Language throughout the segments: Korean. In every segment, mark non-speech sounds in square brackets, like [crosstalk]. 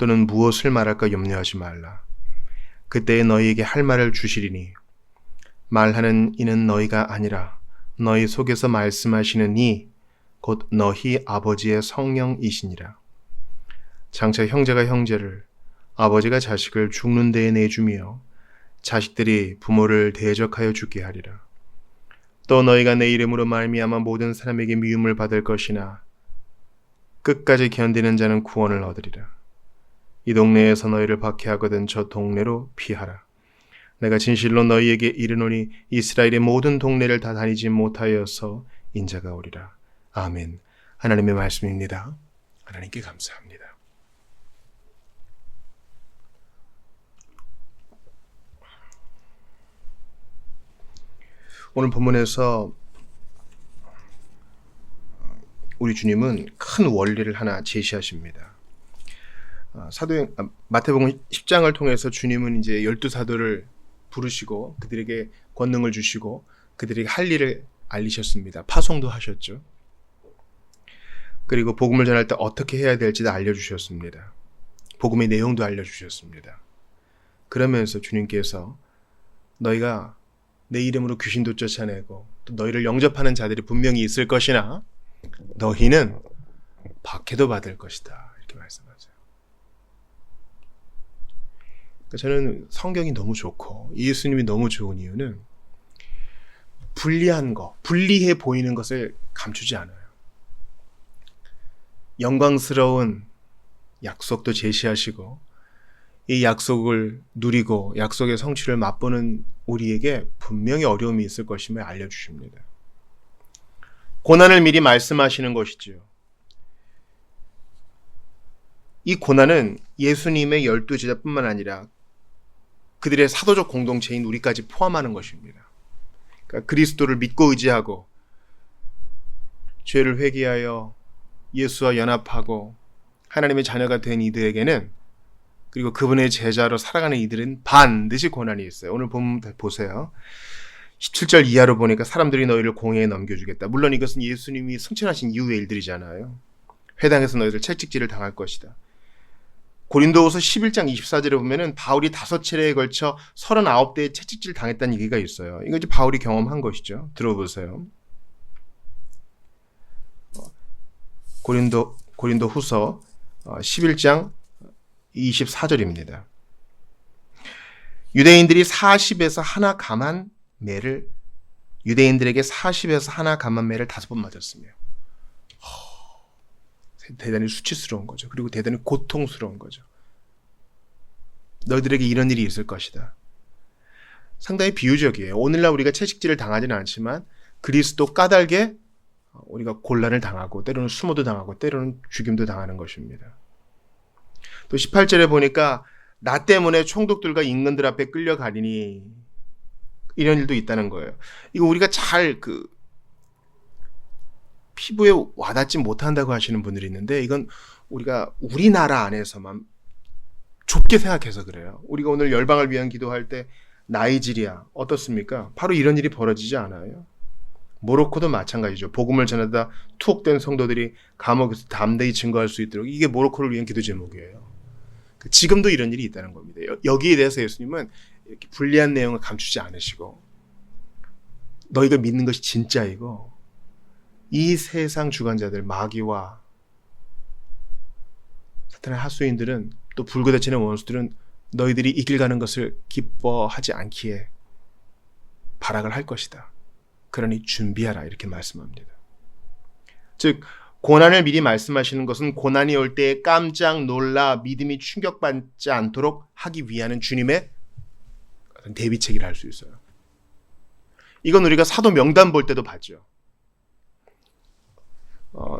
또는 무엇을 말할까 염려하지 말라. 그때에 너희에게 할 말을 주시리니 말하는 이는 너희가 아니라 너희 속에서 말씀하시는 이 곧 너희 아버지의 성령이시니라. 장차 형제가 형제를 아버지가 자식을 죽는 데에 내주며 자식들이 부모를 대적하여 죽게 하리라. 또 너희가 내 이름으로 말미암아 모든 사람에게 미움을 받을 것이나 끝까지 견디는 자는 구원을 얻으리라. 이 동네에서 너희를 박해하거든 저 동네로 피하라. 내가 진실로 너희에게 이르노니 이스라엘의 모든 동네를 다 다니지 못하여서 인자가 오리라. 아멘. 하나님의 말씀입니다. 하나님께 감사합니다. 오늘 본문에서 우리 주님은 큰 원리를 하나 제시하십니다. 아, 사도행 아, 마태복음 10장을 통해서 주님은 이제 열두 사도를 부르시고 그들에게 권능을 주시고 그들에게 할 일을 알리셨습니다. 파송도 하셨죠. 그리고 복음을 전할 때 어떻게 해야 될지도 알려주셨습니다. 복음의 내용도 알려주셨습니다. 그러면서 주님께서 너희가 내 이름으로 귀신도 쫓아내고 또 너희를 영접하는 자들이 분명히 있을 것이나 너희는 박해도 받을 것이다. 이렇게. 그러니까 저는 성경이 너무 좋고 예수님이 너무 좋은 이유는 불리한 거, 불리해 보이는 것을 감추지 않아요. 영광스러운 약속도 제시하시고 이 약속을 누리고 약속의 성취를 맛보는 우리에게 분명히 어려움이 있을 것임을 알려주십니다. 고난을 미리 말씀하시는 것이지요. 이 고난은 예수님의 열두 제자뿐만 아니라 그들의 사도적 공동체인 우리까지 포함하는 것입니다. 그러니까 그리스도를 믿고 의지하고 죄를 회개하여 예수와 연합하고 하나님의 자녀가 된 이들에게는 그리고 그분의 제자로 살아가는 이들은 반드시 고난이 있어요. 오늘 보면 보세요. 17절 이하로 보니까 사람들이 너희를 공회에 넘겨주겠다. 물론 이것은 예수님이 승천하신 이후의 일들이잖아요. 회당에서 너희들 채찍질을 당할 것이다. 고린도후서 11장 24절에 보면은 바울이 다섯 차례에 걸쳐 39대의 채찍질 당했다는 얘기가 있어요. 이거 이제 바울이 경험한 것이죠. 들어보세요. 고린도 고린도 후서 11장 24절입니다. 유대인들이 40에서 하나 감한 매를 유대인들에게 40에서 하나 감한 매를 다섯 번 맞았으며 대단히 수치스러운 거죠. 그리고 대단히 고통스러운 거죠. 너희들에게 이런 일이 있을 것이다. 상당히 비유적이에요. 오늘날 우리가 채식질을 당하지는 않지만 그리스도 까닭에 우리가 곤란을 당하고 때로는 수모도 당하고 때로는 죽임도 당하는 것입니다. 또 18절에 보니까 나 때문에 총독들과 임금들 앞에 끌려가리니 이런 일도 있다는 거예요. 이거 우리가 잘 그 피부에 와닿지 못한다고 하시는 분들이 있는데 이건 우리가 우리나라 안에서만 좁게 생각해서 그래요. 우리가 오늘 열방을 위한 기도할 때 나이지리아 어떻습니까? 바로 이런 일이 벌어지지 않아요. 모로코도 마찬가지죠. 복음을 전하다 투옥된 성도들이 감옥에서 담대히 증거할 수 있도록 이게 모로코를 위한 기도 제목이에요. 지금도 이런 일이 있다는 겁니다. 여기에 대해서 예수님은 이렇게 불리한 내용을 감추지 않으시고 너희가 믿는 것이 진짜이고 이 세상 주관자들 마귀와 사탄의 하수인들은 또 불거대치는 원수들은 너희들이 이 길 가는 것을 기뻐하지 않기에 발악을 할 것이다. 그러니 준비하라 이렇게 말씀합니다. 즉 고난을 미리 말씀하시는 것은 고난이 올때 깜짝 놀라 믿음이 충격받지 않도록 하기 위한 주님의 대비책이라 할 수 있어요. 이건 우리가 사도 명단 볼 때도 봤죠. 어,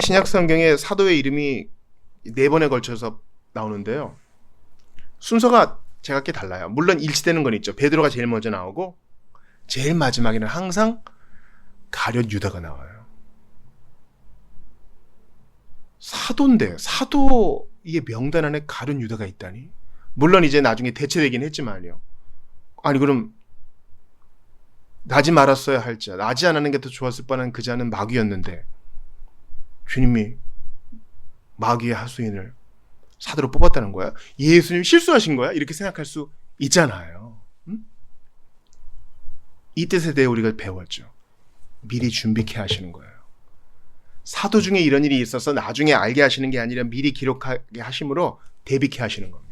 신약 성경에 사도의 이름이 네 번에 걸쳐서 나오는데요. 순서가 제각기 달라요. 물론 일치되는 건 있죠. 베드로가 제일 먼저 나오고 제일 마지막에는 항상 가룟 유다가 나와요. 사도인데 사도 이게 명단 안에 가룟 유다가 있다니. 물론 이제 나중에 대체되긴 했지만요. 아니 그럼 나지 말았어야 할 자, 나지 않았는 게 더 좋았을 뻔한 그 자는 마귀였는데 주님이 마귀의 하수인을 사도로 뽑았다는 거야? 예수님 실수하신 거야? 이렇게 생각할 수 있잖아요. 응? 이 뜻에 대해 우리가 배웠죠. 미리 준비케 하시는 거예요. 사도 중에 이런 일이 있어서 나중에 알게 하시는 게 아니라 미리 기록하게 하심으로 대비케 하시는 겁니다.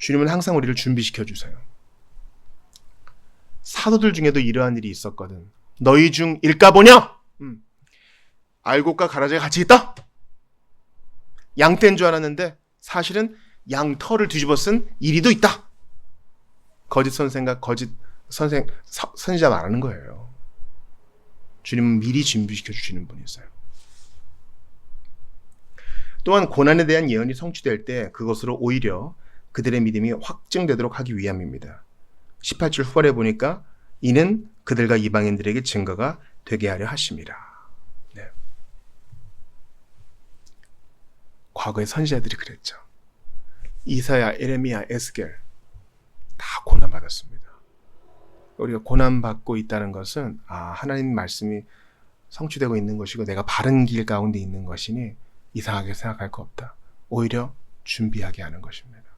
주님은 항상 우리를 준비시켜 주세요. 사도들 중에도 이러한 일이 있었거든. 너희 중 일까 보냐? 음. 알곡과 가라지가 같이 있다? 양떼인 줄 알았는데 사실은 양 털을 뒤집어 쓴 이리도 있다. 거짓 선생과 거짓 선생 서- 선지자 말하는 거예요. 주님은 미리 준비시켜 주시는 분이세요. 또한 고난에 대한 예언이 성취될 때 그것으로 오히려 그들의 믿음이 확증되도록 하기 위함입니다. 18절 후반에 보니까 이는 그들과 이방인들에게 증거가 되게 하려 하심이라. 네. 과거의 선지자들이 그랬죠. 이사야, 에레미야, 에스겔 다 고난 받았습니다. 우리가 고난 받고 있다는 것은 아 하나님 말씀이 성취되고 있는 것이고 내가 바른 길 가운데 있는 것이니 이상하게 생각할 거 없다. 오히려 준비하게 하는 것입니다.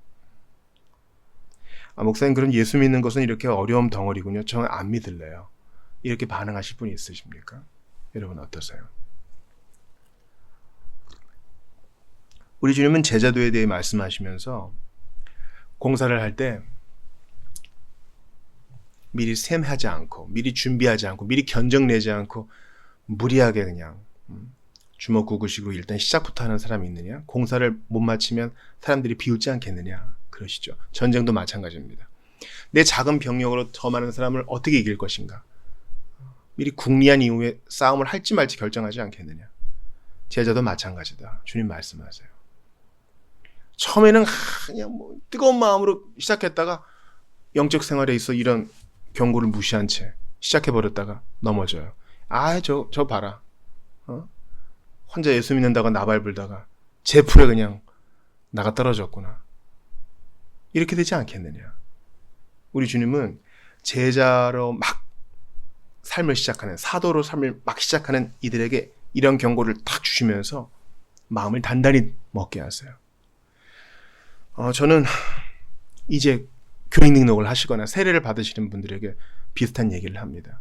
아, 목사님 그럼 예수 믿는 것은 이렇게 어려움 덩어리군요. 저는 안 믿을래요. 이렇게 반응하실 분이 있으십니까? 여러분 어떠세요? 우리 주님은 제자도에 대해 말씀하시면서 공사를 할 때 미리 셈하지 않고 미리 준비하지 않고 미리 견적 내지 않고 무리하게 그냥 음, 주먹구구식으로 일단 시작부터 하는 사람이 있느냐? 공사를 못 마치면 사람들이 비웃지 않겠느냐? 그러시죠. 전쟁도 마찬가지입니다. 내 작은 병력으로 더 많은 사람을 어떻게 이길 것인가? 미리 궁리한 이후에 싸움을 할지 말지 결정하지 않겠느냐? 제자도 마찬가지다. 주님 말씀하세요. 처음에는 하, 그냥 뭐 뜨거운 마음으로 시작했다가 영적 생활에 있어 이런 경고를 무시한 채 시작해 버렸다가 넘어져요. 아, 저 저 봐라. 어? 혼자 예수 믿는다고 나발 불다가 제 풀에 그냥 나가 떨어졌구나. 이렇게 되지 않겠느냐. 우리 주님은 제자로 막 삶을 시작하는 사도로 삶을 막 시작하는 이들에게 이런 경고를 탁 주시면서 마음을 단단히 먹게 하세요. 어, 저는 이제 교육 능력을 하시거나 세례를 받으시는 분들에게 비슷한 얘기를 합니다.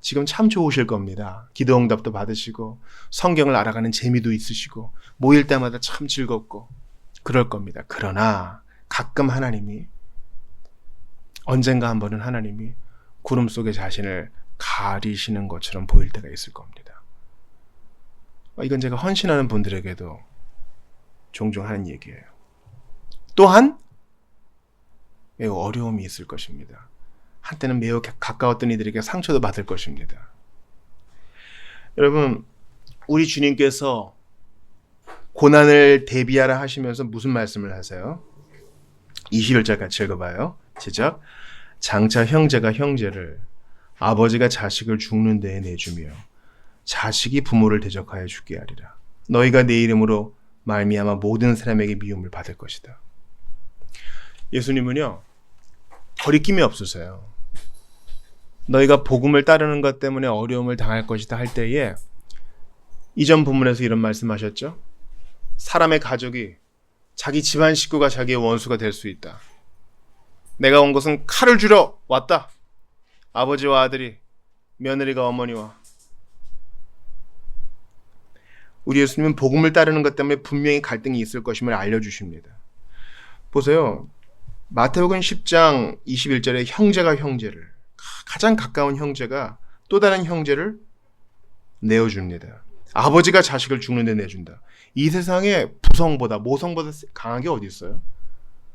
지금 참 좋으실 겁니다. 기도 응답도 받으시고 성경을 알아가는 재미도 있으시고 모일 때마다 참 즐겁고 그럴 겁니다. 그러나 가끔 하나님이 언젠가 한 번은 하나님이 구름 속에 자신을 가리시는 것처럼 보일 때가 있을 겁니다. 어, 이건 제가 헌신하는 분들에게도 종종 하는 얘기예요. 또한 매우 어려움이 있을 것입니다. 한때는 매우 가- 가까웠던 이들에게 상처도 받을 것입니다. 여러분, 우리 주님께서 고난을 대비하라 하시면서 무슨 말씀을 하세요? 21절 같이 읽어봐요. 제작. 장차 형제가 형제를, 아버지가 자식을 죽는 데에 내주며, 자식이 부모를 대적하여 죽게 하리라. 너희가 내 이름으로 말미암아 모든 사람에게 미움을 받을 것이다. 예수님은요, 거리낌이 없으세요. 너희가 복음을 따르는 것 때문에 어려움을 당할 것이다 할 때에 이전 본문에서 이런 말씀하셨죠. 사람의 가족이 자기 집안 식구가 자기의 원수가 될 수 있다. 내가 온 것은 칼을 주러 왔다. 아버지와 아들이 며느리가 어머니와 우리 예수님은 복음을 따르는 것 때문에 분명히 갈등이 있을 것임을 알려주십니다. 보세요. 마태복음 10장 21절에 형제가 형제를 가장 가까운 형제가 또 다른 형제를 내어줍니다. 아버지가 자식을 죽는 데 내준다. 이 세상에 부성보다 모성보다 강한 게 어디 있어요?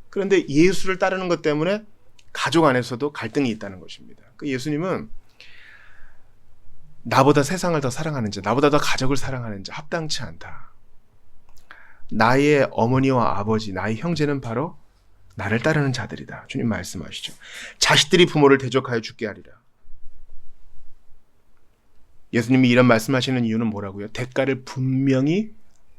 그런데 예수를 따르는 것 때문에 가족 안에서도 갈등이 있다는 것입니다. 그 예수님은 나보다 세상을 더 사랑하는 자, 나보다 더 가족을 사랑하는 자 합당치 않다. 나의 어머니와 아버지, 나의 형제는 바로 나를 따르는 자들이다. 주님 말씀하시죠. 자식들이 부모를 대적하여 죽게 하리라. 예수님이 이런 말씀하시는 이유는 뭐라고요? 대가를 분명히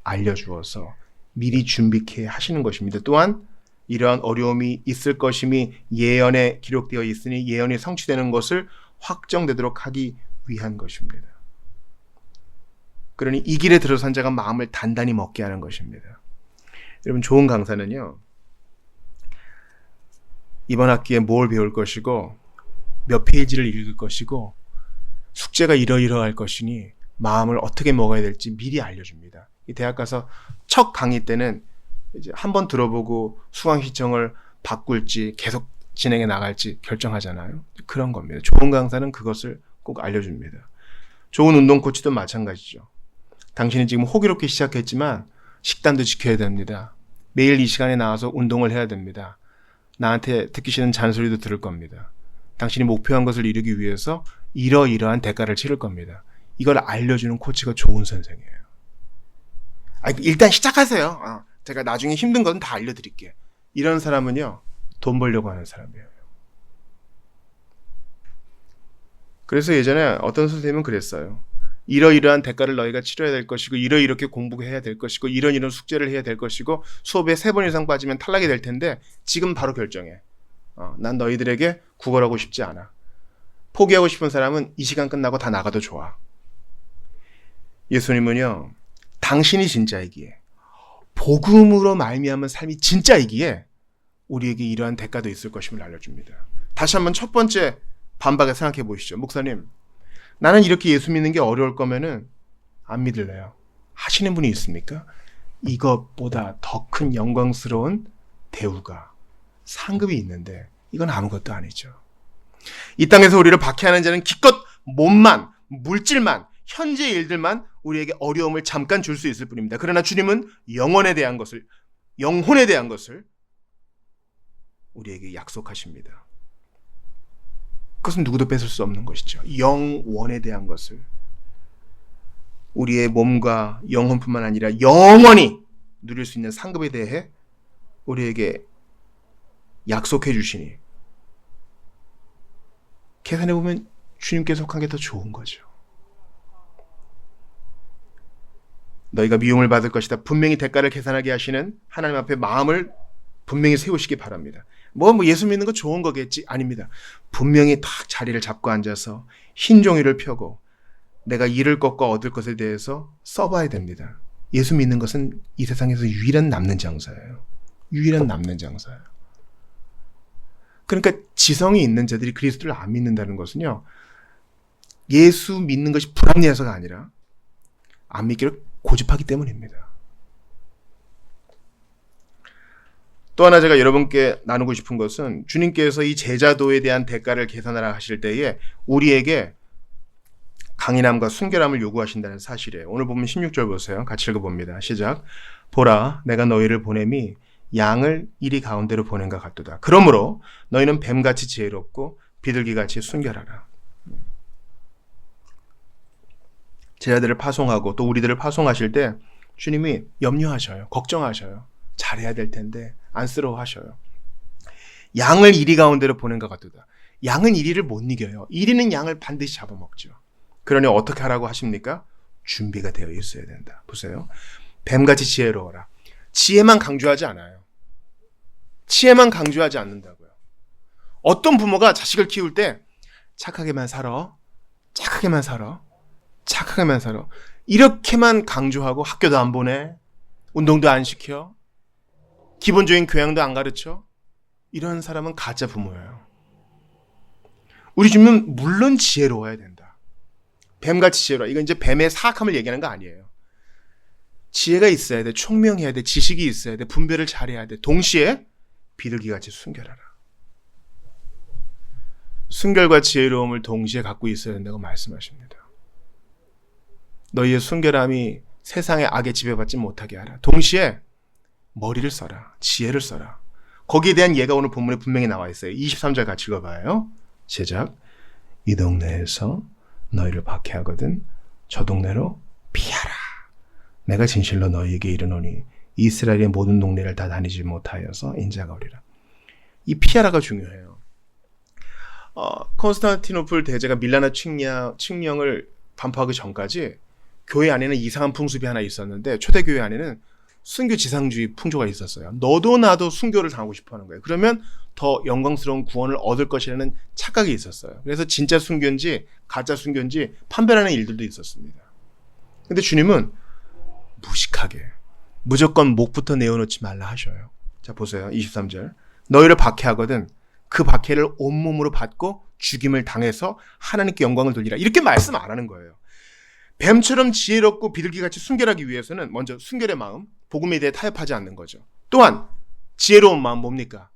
알려주어서 미리 준비케 하시는 것입니다. 또한 이러한 어려움이 있을 것임이 예언에 기록되어 있으니 예언이 성취되는 것을 확정되도록 하기 위한 것입니다. 그러니 이 길에 들어선 자가 마음을 단단히 먹게 하는 것입니다. 여러분 좋은 강사는요. 이번 학기에 뭘 배울 것이고 몇 페이지를 읽을 것이고 숙제가 이러이러할 것이니 마음을 어떻게 먹어야 될지 미리 알려줍니다. 이 대학 가서 첫 강의 때는 이제 한 번 들어보고 수강 신청을 바꿀지 계속 진행해 나갈지 결정하잖아요. 그런 겁니다. 좋은 강사는 그것을 꼭 알려줍니다. 좋은 운동 코치도 마찬가지죠. 당신이 지금 호기롭게 시작했지만 식단도 지켜야 됩니다. 매일 이 시간에 나와서 운동을 해야 됩니다. 나한테 듣기 싫은 잔소리도 들을 겁니다. 당신이 목표한 것을 이루기 위해서 이러이러한 대가를 치를 겁니다. 이걸 알려주는 코치가 좋은 선생이에요. 아, 일단 시작하세요. 아, 제가 나중에 힘든 건 다 알려드릴게. 이런 사람은요, 돈 벌려고 하는 사람이에요. 그래서 예전에 어떤 선생님은 그랬어요. 이러이러한 대가를 너희가 치러야 될 것이고, 이러이렇게 공부해야 될 것이고, 이런 이런 숙제를 해야 될 것이고, 수업에 세 번 이상 빠지면 탈락이 될 텐데, 지금 바로 결정해. 어, 난 너희들에게 구걸하고 싶지 않아. 포기하고 싶은 사람은 이 시간 끝나고 다 나가도 좋아. 예수님은요, 당신이 진짜이기에, 복음으로 말미암은 삶이 진짜이기에, 우리에게 이러한 대가도 있을 것임을 알려줍니다. 다시 한번 첫 번째 반박에 생각해 보시죠. 목사님, 나는 이렇게 예수 믿는 게 어려울 거면은 안 믿을래요. 하시는 분이 있습니까? 이것보다 더 큰 영광스러운 대우가 상급이 있는데 이건 아무것도 아니죠. 이 땅에서 우리를 박해하는 자는 기껏 몸만, 물질만, 현재 일들만 우리에게 어려움을 잠깐 줄 수 있을 뿐입니다. 그러나 주님은 영혼에 대한 것을, 영혼에 대한 것을 우리에게 약속하십니다. 그것은 누구도 뺏을 수 없는 것이죠. 영원에 대한 것을. 우리의 몸과 영혼뿐만 아니라 영원히 누릴 수 있는 상급에 대해 우리에게 약속해 주시니 계산해 보면 주님께서 속한 게 더 좋은 거죠. 너희가 미움을 받을 것이다. 분명히 대가를 계산하게 하시는 하나님 앞에 마음을 분명히 세우시기 바랍니다. 뭐, 뭐 예수 믿는 거 좋은 거겠지? 아닙니다. 분명히 딱 자리를 잡고 앉아서 흰 종이를 펴고 내가 잃을 것과 얻을 것에 대해서 써봐야 됩니다. 예수 믿는 것은 이 세상에서 유일한 남는 장사예요. 유일한 남는 장사예요. 그러니까 지성이 있는 자들이 그리스도를 안 믿는다는 것은요. 예수 믿는 것이 불합리해서가 아니라 안 믿기를 고집하기 때문입니다. 또 하나 제가 여러분께 나누고 싶은 것은 주님께서 이 제자도에 대한 대가를 계산하라 하실 때에 우리에게 강인함과 순결함을 요구하신다는 사실이에요. 오늘 보면 16절 보세요. 같이 읽어봅니다. 시작. 보라, 내가 너희를 보냄이 양을 이리 가운데로 보낸 것 같도다. 그러므로 너희는 뱀같이 지혜롭고 비둘기같이 순결하라. 제자들을 파송하고 또 우리들을 파송하실 때 주님이 염려하셔요. 걱정하셔요. 잘해야 될 텐데 안쓰러워하셔요. 양을 이리 가운데로 보낸 것 같도다. 양은 이리를 못 이겨요. 이리는 양을 반드시 잡아먹죠. 그러니 어떻게 하라고 하십니까? 준비가 되어 있어야 된다. 보세요. 뱀같이 지혜로워라. 지혜만 강조하지 않아요. 지혜만 강조하지 않는다고요. 어떤 부모가 자식을 키울 때 착하게만 살아. 착하게만 살아. 살아. 이렇게만 강조하고 학교도 안 보내. 운동도 안 시켜. 기본적인 교양도 안 가르쳐. 이런 사람은 가짜 부모예요. 우리 주님은 물론 지혜로워야 된다. 뱀같이 지혜로워. 이건 이제 뱀의 사악함을 얘기하는 거 아니에요. 지혜가 있어야 돼. 총명해야 돼. 지식이 있어야 돼. 분별을 잘해야 돼. 동시에 비둘기같이 순결하라. 순결과 지혜로움을 동시에 갖고 있어야 된다고 말씀하십니다. 너희의 순결함이 세상의 악에 지배받지 못하게 하라. 동시에 머리를 써라. 지혜를 써라. 거기에 대한 예가 오늘 본문에 분명히 나와 있어요. 23절 같이 읽어봐요. 시작. 이 동네에서 너희를 박해하거든 저 동네로 피하라. 내가 진실로 너희에게 이르노니 이스라엘의 모든 동네를 다 다니지 못하여서 인자가 오리라. 이 피하라가 중요해요. 어, 콘스탄티노플 대제가 밀라나 칙령, 칙령을 반포하기 전까지 교회 안에는 이상한 풍습이 하나 있었는데 초대교회 안에는 순교 지상주의 풍조가 있었어요. 너도 나도 순교를 당하고 싶어 하는 거예요. 그러면 더 영광스러운 구원을 얻을 것이라는 착각이 있었어요. 그래서 진짜 순교인지 가짜 순교인지 판별하는 일들도 있었습니다. 근데 주님은 무식하게 무조건 목부터 내어놓지 말라 하셔요. 자 보세요. 23절. 너희를 박해하거든 그 박해를 온몸으로 받고 죽임을 당해서 하나님께 영광을 돌리라. 이렇게 말씀 안 하는 거예요. 뱀처럼 지혜롭고 비둘기같이 순결하기 위해서는 먼저 순결의 마음, 복음에 대해 타협하지 않는 거죠. 또한 지혜로운 마음 뭡니까?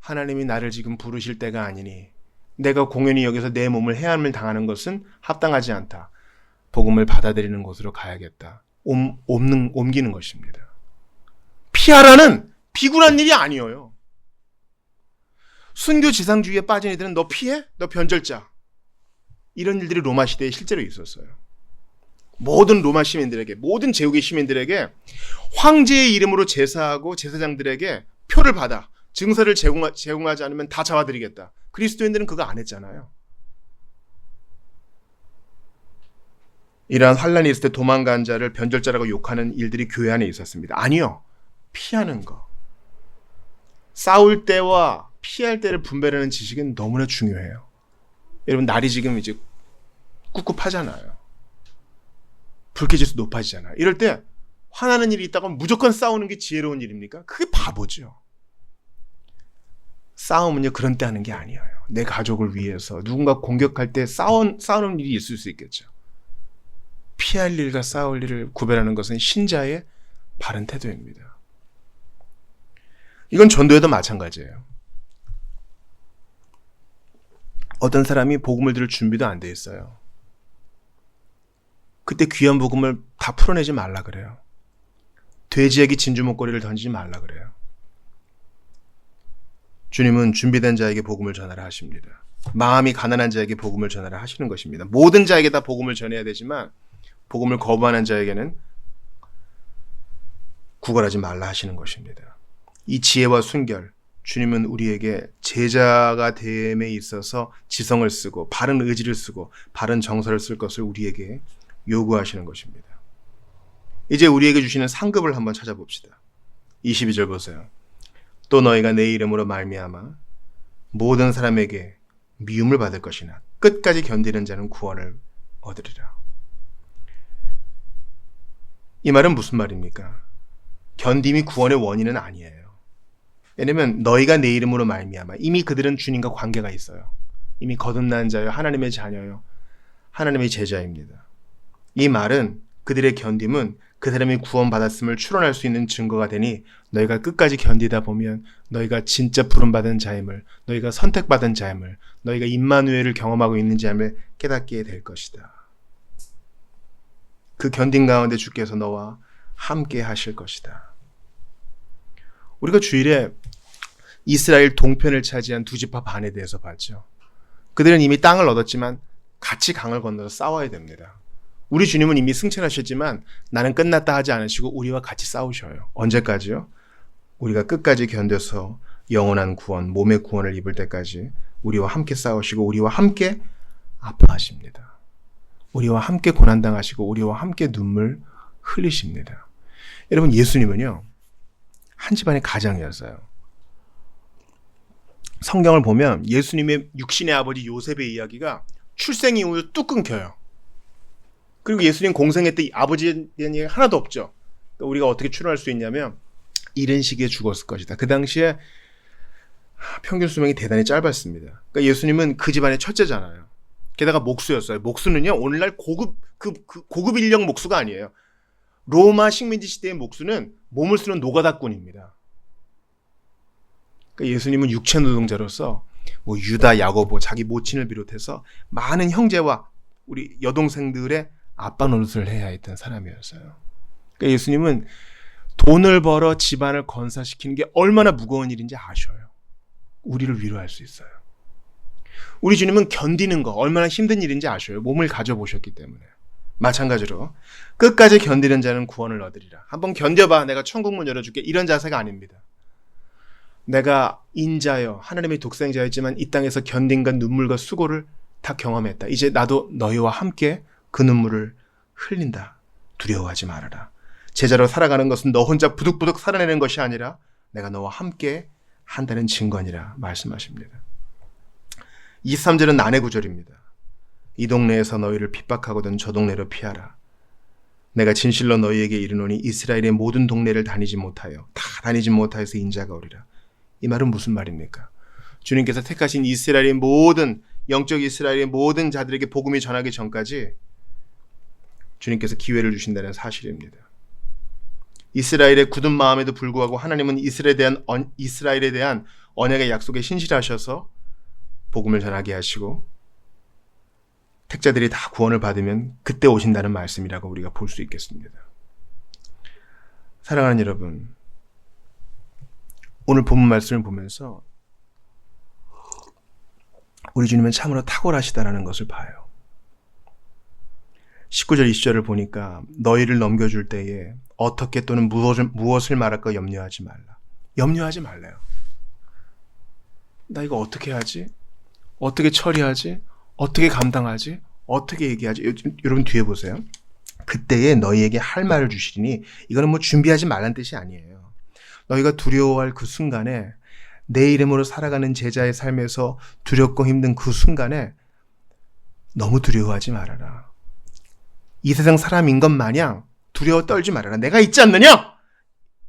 하나님이 나를 지금 부르실 때가 아니니 내가 공연히 여기서 내 몸을 해함을 당하는 것은 합당하지 않다. 복음을 받아들이는 곳으로 가야겠다. 옴, 옮는, 옮기는 것입니다. 피하라는 비굴한 일이 아니에요. 순교 지상주의에 빠진 이들은 너 피해? 너 변절자. 이런 일들이 로마 시대에 실제로 있었어요. 모든 로마 시민들에게, 모든 제국의 시민들에게 황제의 이름으로 제사하고 제사장들에게 표를 받아 증서를 제공하, 제공하지 않으면 다 잡아드리겠다. 그리스도인들은 그거 안 했잖아요. 이러한 환란이 있을 때 도망간 자를 변절자라고 욕하는 일들이 교회 안에 있었습니다. 아니요. 피하는 거. 싸울 때와 피할 때를 분별하는 지식은 너무나 중요해요. 여러분 날이 지금 이제 꿉꿉하잖아요. 불쾌지수 높아지잖아요. 이럴 때 화나는 일이 있다고 무조건 싸우는 게 지혜로운 일입니까? 그게 바보죠. 싸움은요 그런 때 하는 게 아니에요. 내 가족을 위해서 누군가 공격할 때 싸운, 싸우는 일이 있을 수 있겠죠. 피할 일과 싸울 일을 구별하는 것은 신자의 바른 태도입니다. 이건 전도에도 마찬가지예요. 어떤 사람이 복음을 들을 준비도 안 돼 있어요. 그때 귀한 복음을 다 풀어내지 말라 그래요. 돼지에게 진주 목걸이를 던지지 말라 그래요. 주님은 준비된 자에게 복음을 전하라 하십니다. 마음이 가난한 자에게 복음을 전하라 하시는 것입니다. 모든 자에게 다 복음을 전해야 되지만 복음을 거부하는 자에게는 구걸하지 말라 하시는 것입니다. 이 지혜와 순결, 주님은 우리에게 제자가 됨에 있어서 지성을 쓰고 바른 의지를 쓰고 바른 정서를 쓸 것을 우리에게 요구하시는 것입니다. 이제 우리에게 주시는 상급을 한번 찾아봅시다. 22절 보세요. 또 너희가 내 이름으로 말미암아 모든 사람에게 미움을 받을 것이나 끝까지 견디는 자는 구원을 얻으리라. 이 말은 무슨 말입니까? 견딤이 구원의 원인은 아니에요. 왜냐면 너희가 내 이름으로 말미암아 이미 그들은 주님과 관계가 있어요. 이미 거듭난 자요 하나님의 자녀요 하나님의 제자입니다. 이 말은 그들의 견딤은 그 사람이 구원받았음을 추론할 수 있는 증거가 되니 너희가 끝까지 견디다 보면 너희가 진짜 부름받은 자임을 너희가 선택받은 자임을 너희가 임마누엘을 경험하고 있는 자임을 깨닫게 될 것이다. 그 견딘 가운데 주께서 너와 함께 하실 것이다. 우리가 주일에 이스라엘 동편을 차지한 두 지파 반에 대해서 봤죠. 그들은 이미 땅을 얻었지만 같이 강을 건너서 싸워야 됩니다. 우리 주님은 이미 승천하셨지만 나는 끝났다 하지 않으시고 우리와 같이 싸우셔요. 언제까지요? 우리가 끝까지 견뎌서 영원한 구원, 몸의 구원을 입을 때까지 우리와 함께 싸우시고 우리와 함께 아파하십니다. 우리와 함께 고난당하시고 우리와 함께 눈물 흘리십니다. 여러분 예수님은요. 한 집안의 가장이었어요. 성경을 보면 예수님의 육신의 아버지 요셉의 이야기가 출생 이후 뚝 끊겨요. 그리고 예수님 공생애 때 아버지에 대한 얘기 하나도 없죠. 그러니까 우리가 어떻게 추론할 수 있냐면 이런 시기에 죽었을 것이다. 그 당시에 평균 수명이 대단히 짧았습니다. 그러니까 예수님은 그 집안의 첫째잖아요. 게다가 목수였어요. 목수는요 오늘날 고급 그, 그 고급 인력 목수가 아니에요. 로마 식민지 시대의 목수는 몸을 쓰는 노가다꾼입니다. 그러니까 예수님은 육체 노동자로서 뭐 유다, 야고보, 자기 모친을 비롯해서 많은 형제와 우리 여동생들의 아빠 노릇을 해야 했던 사람이었어요. 그러니까 예수님은 돈을 벌어 집안을 건사시키는 게 얼마나 무거운 일인지 아셔요. 우리를 위로할 수 있어요. 우리 주님은 견디는 거 얼마나 힘든 일인지 아셔요. 몸을 가져보셨기 때문에. 마찬가지로 끝까지 견디는 자는 구원을 얻으리라. 한번 견뎌봐. 내가 천국문 열어줄게. 이런 자세가 아닙니다. 내가 인자여 하나님의 독생자였지만 이 땅에서 견딘과 눈물과 수고를 다 경험했다. 이제 나도 너희와 함께 그 눈물을 흘린다. 두려워하지 말아라. 제자로 살아가는 것은 너 혼자 부득부득 살아내는 것이 아니라 내가 너와 함께 한다는 증거니라 말씀하십니다. 23절은 난해 구절입니다. 이 동네에서 너희를 핍박하거든 저 동네로 피하라. 내가 진실로 너희에게 이르노니 이스라엘의 모든 동네를 다니지 못하여 다 다니지 못하여서 인자가 오리라. 이 말은 무슨 말입니까? 주님께서 택하신 이스라엘의 모든 영적 이스라엘의 모든 자들에게 복음이 전하기 전까지 주님께서 기회를 주신다는 사실입니다. 이스라엘의 굳은 마음에도 불구하고 하나님은 이스라엘에 대한 언- 이스라엘에 대한 언약의 약속에 신실하셔서 복음을 전하게 하시고 택자들이 다 구원을 받으면 그때 오신다는 말씀이라고 우리가 볼 수 있겠습니다. 사랑하는 여러분, 오늘 본문 말씀을 보면서 우리 주님은 참으로 탁월하시다라는 것을 봐요. 19절 20절을 보니까 너희를 넘겨줄 때에 어떻게 또는 무엇을, 무엇을 말할까 염려하지 말라. 염려하지 말래요. 나 이거 어떻게 하지? 어떻게 처리하지? 어떻게 감당하지? 어떻게 얘기하지? 요- 여러분 뒤에 보세요. 그때에 너희에게 할 말을 주시리니 이거는 뭐 준비하지 말란 뜻이 아니에요. 너희가 두려워할 그 순간에 내 이름으로 살아가는 제자의 삶에서 두렵고 힘든 그 순간에 너무 두려워하지 말아라. 이 세상 사람인 것 마냥 두려워 떨지 말아라. 내가 있지 않느냐?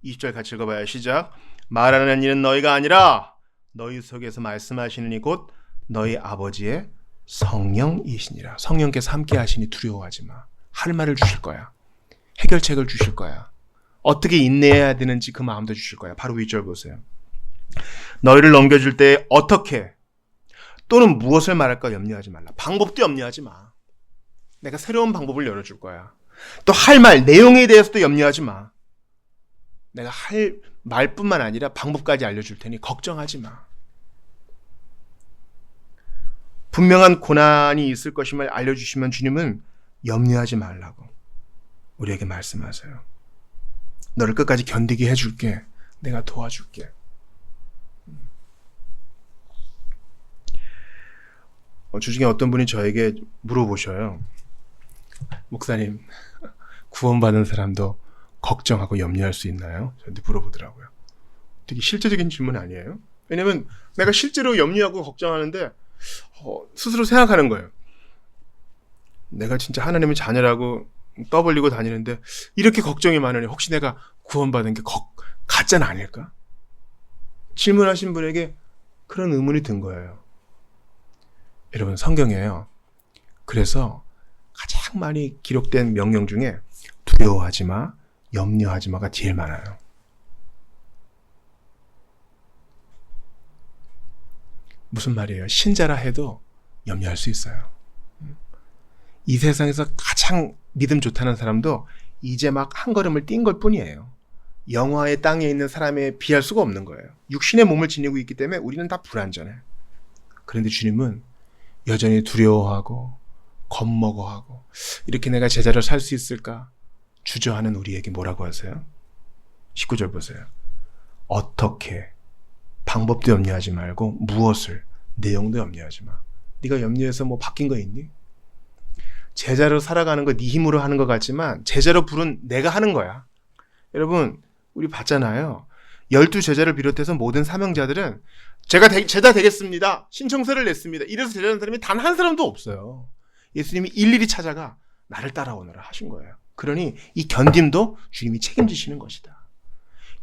20절 같이 읽어봐요. 시작. 말하는 이는 너희가 아니라 너희 속에서 말씀하시는 이 곧 너희 아버지의 성령이시니라. 성령께서 함께 하시니 두려워하지 마. 할 말을 주실 거야. 해결책을 주실 거야. 어떻게 인내해야 되는지 그 마음도 주실 거야. 바로 윗절 보세요. 너희를 넘겨줄 때 어떻게 또는 무엇을 말할까 염려하지 말라. 방법도 염려하지 마. 내가 새로운 방법을 열어줄 거야. 또 할 말, 내용에 대해서도 염려하지 마. 내가 할 말뿐만 아니라 방법까지 알려줄 테니 걱정하지 마. 분명한 고난이 있을 것임을 알려주시면 주님은 염려하지 말라고 우리에게 말씀하세요. 너를 끝까지 견디게 해줄게. 내가 도와줄게. 어, 주중에 어떤 분이 저에게 물어보셔요. [laughs] 목사님, 구원받은 사람도 걱정하고 염려할 수 있나요? 저한테 물어보더라고요. 되게 실제적인 질문 아니에요? 왜냐면 내가 실제로 염려하고 걱정하는데 어, 스스로 생각하는 거예요. 내가 진짜 하나님의 자녀라고 떠벌리고 다니는데 이렇게 걱정이 많으니 혹시 내가 구원받은 게 거, 가짜는 아닐까? 질문하신 분에게 그런 의문이 든 거예요. 여러분 성경에요. 그래서 가장 많이 기록된 명령 중에 두려워하지 마, 염려하지 마가 제일 많아요. 무슨 말이에요? 신자라 해도 염려할 수 있어요. 이 세상에서 가장 믿음 좋다는 사람도 이제 막 한 걸음을 뛴것 뿐이에요. 영화의 땅에 있는 사람에 비할 수가 없는 거예요. 육신의 몸을 지니고 있기 때문에 우리는 다 불안전해. 그런데 주님은 여전히 두려워하고 겁먹어 하고 이렇게 내가 제자로 살 수 있을까 주저하는 우리에게 뭐라고 하세요? 19절 보세요. 어떻게 방법도 염려하지 말고 무엇을 내용도 염려하지 마. 네가 염려해서 뭐 바뀐 거 있니? 제자로 살아가는 거 네 힘으로 하는 것 같지만 제자로 부른 내가 하는 거야. 여러분 우리 봤잖아요. 열두 제자를 비롯해서 모든 사명자들은 제가 되, 제자 되겠습니다. 신청서를 냈습니다. 이래서 제자된 사람이 단 한 사람도 없어요. 예수님이 일일이 찾아가 나를 따라오너라 하신 거예요. 그러니 이 견딤도 주님이 책임지시는 것이다.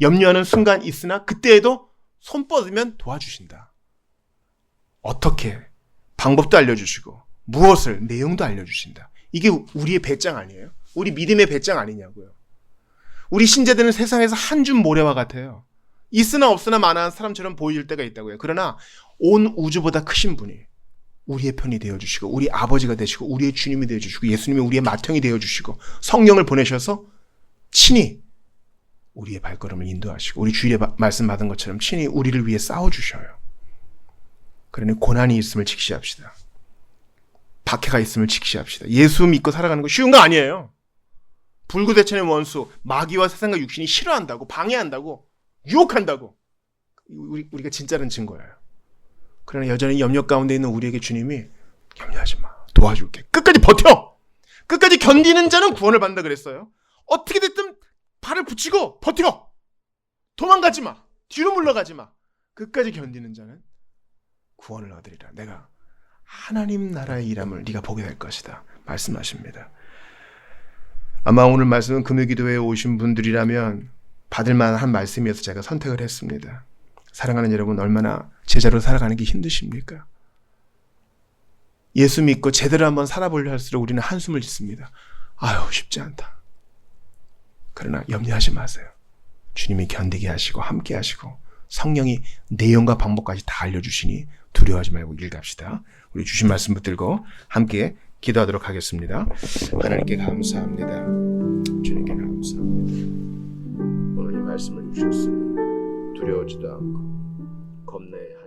염려하는 순간 있으나 그때에도 손 뻗으면 도와주신다. 어떻게 방법도 알려주시고 무엇을 내용도 알려주신다. 이게 우리의 배짱 아니에요? 우리 믿음의 배짱 아니냐고요. 우리 신자들은 세상에서 한 줌 모래와 같아요. 있으나 없으나 마나한 사람처럼 보일 때가 있다고요. 그러나 온 우주보다 크신 분이 우리의 편이 되어 주시고 우리 아버지가 되시고 우리의 주님이 되어 주시고 예수님이 우리의 맏형이 되어 주시고 성령을 보내셔서 친히 우리의 발걸음을 인도하시고 우리 주일에 바- 말씀 받은 것처럼 친히 우리를 위해 싸워 주셔요. 그러니 고난이 있음을 직시합시다. 박해가 있음을 직시합시다. 예수 믿고 살아가는 거 쉬운 거 아니에요. 불구대천의 원수, 마귀와 세상과 육신이 싫어한다고, 방해한다고, 유혹한다고. 우리, 우리가 진짜는 증거예요. 그러나 여전히 염려 가운데 있는 우리에게 주님이 염려하지 마. 도와줄게. 끝까지 버텨! 끝까지 견디는 자는 구원을 받는다 그랬어요. 어떻게 됐든 발을 붙이고 버텨! 도망가지 마. 뒤로 물러가지 마. 끝까지 견디는 자는 구원을 얻으리라. 내가 하나님 나라의 일함을 네가 보게 될 것이다. 말씀하십니다. 아마 오늘 말씀은 금요기도회에 오신 분들이라면 받을 만한 말씀이어서 제가 선택을 했습니다. 사랑하는 여러분 얼마나 제자로 살아가는 게 힘드십니까? 예수 믿고 제대로 한번 살아보려 할수록 우리는 한숨을 짓습니다. 아유 쉽지 않다. 그러나 염려하지 마세요. 주님이 견디게 하시고 함께 하시고 성령이 내용과 방법까지 다 알려주시니 두려워하지 말고 일갑시다. 우리 주신 말씀 붙들고 함께 기도하도록 하겠습니다. 하나님께 감사합니다. 주님께 감사합니다. 오늘 이 말씀을 주셨으니 두려워지도 않고 겁내하지도